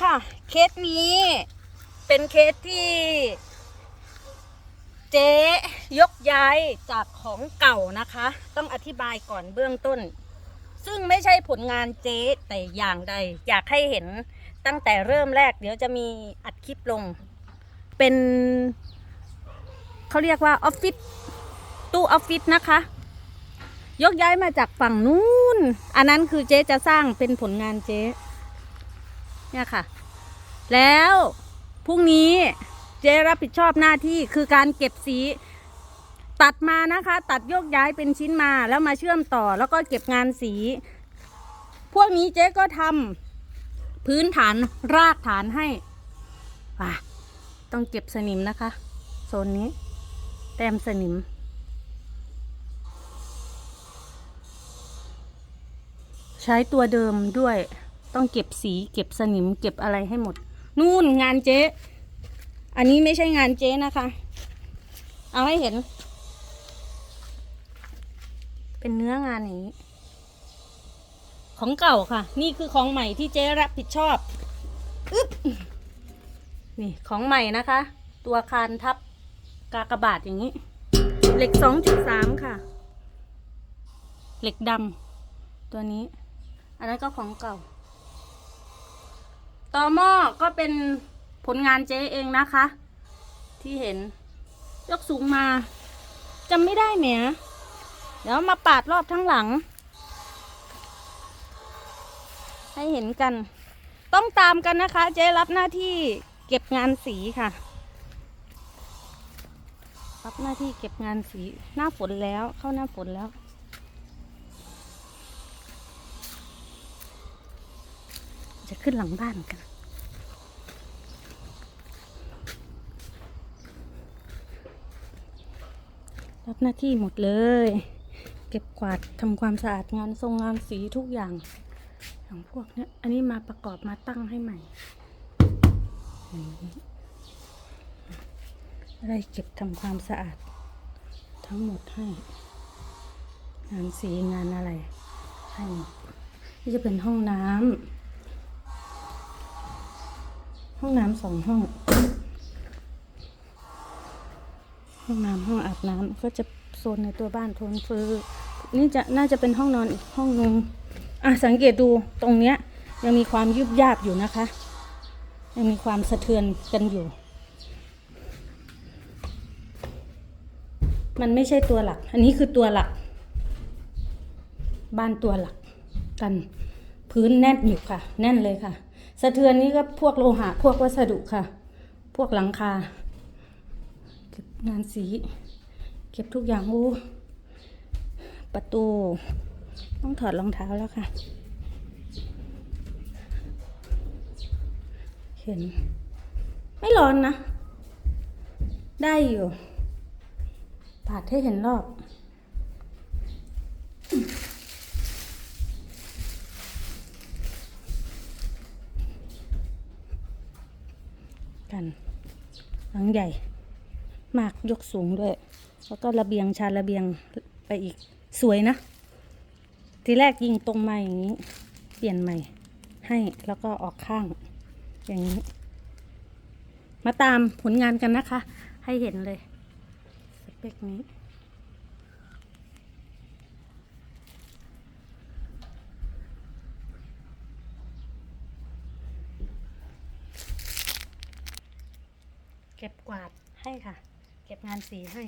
ค่ะ เคสนี้เป็นเคสที่ เจ๊ยกย้ายจากของเก่านะคะ ต้องอธิบายก่อนเบื้องต้น ซึ่งไม่ใช่ผลงานเจ๊แต่อย่างใด อยากให้เห็นตั้งแต่เริ่มแรก เดี๋ยวจะมีอัดคลิปลง เป็นเขาเรียกว่าออฟฟิศตู้ออฟฟิศนะคะ ยกย้ายมาจากฝั่งนู้น อันนั้นคือเจ๊จะสร้างเป็นผลงานเจ๊ เนี่ยค่ะ แล้วพรุ่งนี้เจ๊รับผิดชอบหน้าที่คือการเก็บสี ตัดมานะคะ ตัดโยกย้ายเป็นชิ้นมาแล้วมาเชื่อมต่อแล้วก็เก็บงานสี พวกนี้เจ๊ก็ทำพื้นฐานรากฐานให้ว่ะต้องเก็บสนิมนะคะ โซนนี้ แต้มสนิมใช้ตัวเดิมด้วย ต้องเก็บสีเก็บสนิมเก็บอะไรให้หมด นู่นงานเจ๊ อันนี้ไม่ใช่งานเจ๊นะคะ เอาให้เห็น เป็นเนื้องานนี้ ของเก่าค่ะ นี่คือของใหม่ที่เจ๊รับผิดชอบอึ๊บนี่ของใหม่นะคะ ตัวคานทับกากบาทอย่างนี้ เหล็กสองจุดสามค่ะ เหล็กดำตัวนี้ อันนั้นก็ของเก่า ต่อหม้อก็เป็นผลงานเจ๊เองนะคะ ที่เห็นยกสูงมาจำไม่ได้แหมเดี๋ยวมาปาดรอบทั้งหลัง ให้เห็นกัน ต้องตามกันนะคะ เจ๊รับหน้าที่เก็บงานสีค่ะ รับหน้าที่เก็บงานสีหน้าฝนแล้วเข้าหน้าฝนแล้ว จะขึ้นหลังบ้านกัน รับหน้าที่หมดเลย เก็บกวาดทำความสะอาดงานทรงงานสีทุกอย่างของพวกเนี้ยอันนี้มาประกอบมาตั้งให้ใหม่อย่างนี้ได้เก็บทำความสะอาด ทั้งหมดให้ งานสีงานอะไรให้หมดนี่จะเป็นห้องน้ำ ห้องน้ำสองห้อง ห้องน้ำห้องอาบน้ำก็จะโซนในตัวบ้านโทนฟือนี่จะน่าจะเป็นห้องนอนอีกห้องนึงอะสังเกตดูตรงเนี้ยยังมีความยุบยาบอยู่นะคะ ยังมีความสะเทือนกันอยู่ มันไม่ใช่ตัวหลัก อันนี้คือตัวหลัก บ้านตัวหลักกัน พื้นแน่นอยู่ค่ะ แน่นเลยค่ะ สะเทือนนี้ก็พวกโลหะ พวกวัสดุค่ะ พวกหลังคา เก็บงานสี เก็บทุกอย่างอู้ประตู ต้องถอดรองเท้าแล้วค่ะ เห็น ไม่ร้อนนะ ได้อยู่ปาดให้เห็นรอบ กันหลังใหญ่ มากยกสูงด้วย แล้วก็ระเบียงชานระเบียงไปอีกสวยนะ ทีแรกยิงตรงมาอย่างนี้ เปลี่ยนใหม่ ให้แล้วก็ออกข้าง อย่างนี้ มาตามผลงานกันนะคะ ให้เห็นเลย สเปคนี้ เก็บกวาดให้ค่ะ เก็บงานสีให้